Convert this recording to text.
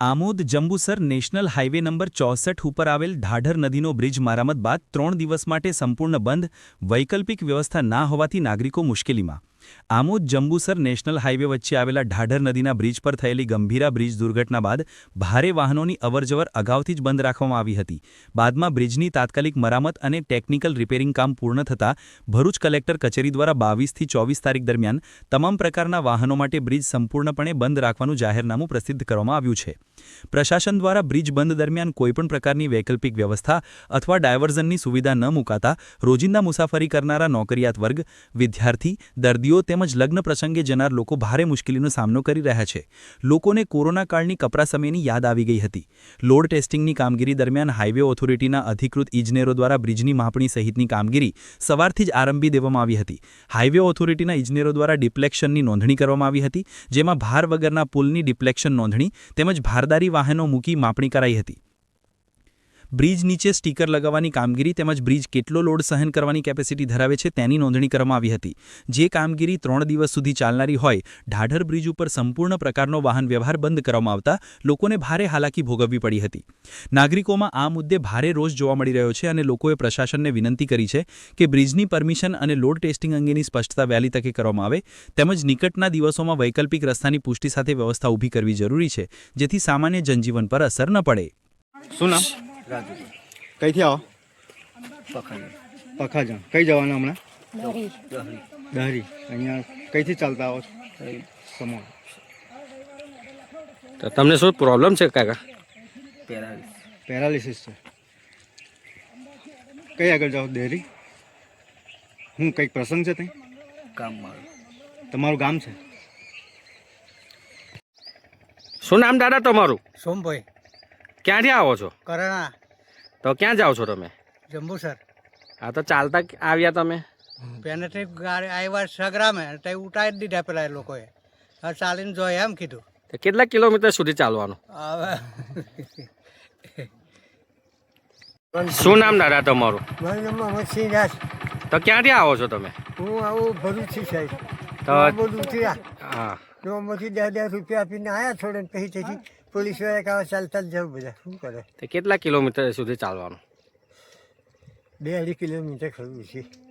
Amod Jambusar national highway number ચોસઠ ઉપર આવેલ ઢાઢર નદીનો બ્રિજ મરામત બાદ ત્રણ દિવસ માટે સંપૂર્ણ બંધ, વૈકલ્પિક વ્યવસ્થા ના હોવાથી નાગરિકો મુશ્કેલીમાં. આમોદ જંબુસર નેશનલ હાઇવે વચ્ચે આવેલા ઢાઢર નદીના બ્રિજ પર થયેલી ગંભીરા બ્રિજ દુર્ઘટના બાદ ભારે વાહનોની અવરજવર અગાઉથી જ બંધ રાખવામાં આવી હતી. બાદમાં બ્રિજની તાત્કાલિક મરામત અને ટેકનિકલ રિપેરિંગ કામ પૂર્ણ થતાં ભરૂચ કલેક્ટર કચેરી દ્વારા બાવીસથી ચોવીસ તારીખ દરમિયાન તમામ પ્રકારના વાહનો માટે બ્રિજ સંપૂર્ણપણે બંધ રાખવાનું જાહેરનામું પ્રસિદ્ધ કરવામાં આવ્યું છે. પ્રશાસન દ્વારા બ્રિજ બંધ દરમિયાન કોઈપણ પ્રકારની વૈકલ્પિક વ્યવસ્થા અથવા ડાયવર્ઝનની સુવિધા ન મુકાતા રોજિંદા મુસાફરી કરનારા નોકરિયાત વર્ગ, વિદ્યાર્થી, દર્દીઓ તેમજ લગ્ન પ્રસંગે જનાર લોકો ભારે મુશ્કેલીનો સામનો કરી રહ્યા છે. લોકોને કોરોના કાળની કપરા સમયની યાદ આવી ગઈ હતી. લોડ ટેસ્ટિંગની કામગીરી દરમિયાન હાઇવે ઓથોરિટીના અધિકૃત ઇજનેરો દ્વારા બ્રિજની માપણી સહિતની કામગીરી સવારથી જ આરંભી દેવામાં આવી હતી. હાઇવે ઓથોરિટીના ઇજનેરો દ્વારા ડિપ્લેક્શનની નોંધણી કરવામાં આવી હતી, જેમાં ભાર વગરના પુલની ડિપ્લેક્શન નોંધણી તેમજ ભારદારી વાહનો મૂકી માપણી કરાઈ હતી. બ્રિજ નીચે સ્ટીકર લગાવવાની કામગીરી તેમજ બ્રિજ કેટલો લોડ સહન કરવાની કેપેસિટી ધરાવે છે તેની નોંધણી કરવામાં આવી હતી. જે કામગીરી ત્રણ દિવસ સુધી ચાલનારી હોય, ઢાઢર બ્રિજ ઉપર સંપૂર્ણ પ્રકારનો વાહન વ્યવહાર બંધ કરવામાં આવતા લોકોને ભારે હાલાકી ભોગવવી પડી હતી. નાગરિકોમાં આ મુદ્દે ભારે રોષ જોવા મળી રહ્યો છે અને લોકોએ પ્રશાસનને વિનંતી કરી છે કે બ્રિજની પરમિશન અને લોડ ટેસ્ટિંગ અંગેની સ્પષ્ટતા વહેલી તકે કરવામાં આવે. તેમજ નિકટના દિવસોમાં વૈકલ્પિક રસ્તાની પુષ્ટિ સાથે વ્યવસ્થા ઊભી કરવી જરૂરી છે, જેથી સામાન્ય જનજીવન પર અસર ન પડે. શું નામ? રાજુ કઈથી આવો? પખાડી પખાજણ. કઈ જવાના હમણાં? દહરી. દહરી અહીંયા કઈથી ચાલતા આવો છો? સમો તો તમને શું પ્રોબ્લેમ છે કાકા? પેરાલીસ પેરાલિસિસ છે. કઈ આગળ જાઓ? દહેરી? હું કંઈક પ્રસંગ છે ત્યાં ગામ મારું તમારું ગામ છે? શું નામ દાદા તમારું? સોમભાઈ. ક્યાંથી આવો છો? કરાણા. તો ક્યાં જાઓ છો તમે? જંબુસર હા તો ચાલતા આવ્યા તમે? પેનેથી ગાડી આવ્યા સગરામે તે ઉટાઈ જ દીધા પેલા એ લોકોએ. હવે ચાલીને જોઈએ એમ કીધું. તો કેટલા કિલોમીટર સુધી ચાલવાનું? હવે શું નામ દાદા તમારું? મારું નામ મોહમ્મદ સિંહ દાસ તો ક્યાંથી આવો છો તમે? હું આવું ભરૂચથી સાહેબ. તો બધું ઉતર્યા. હા. નોમાંથી દસ દસ રૂપિયા આપીને આવ્યા થોડે ને પછી તેથી પોલીસવાળા કહે ચાલતા જ જવું બધા. શું કરે? તો કેટલા કિલોમીટર સુધી ચાલવાનું? બે અઢી કિલોમીટર ખરું છે.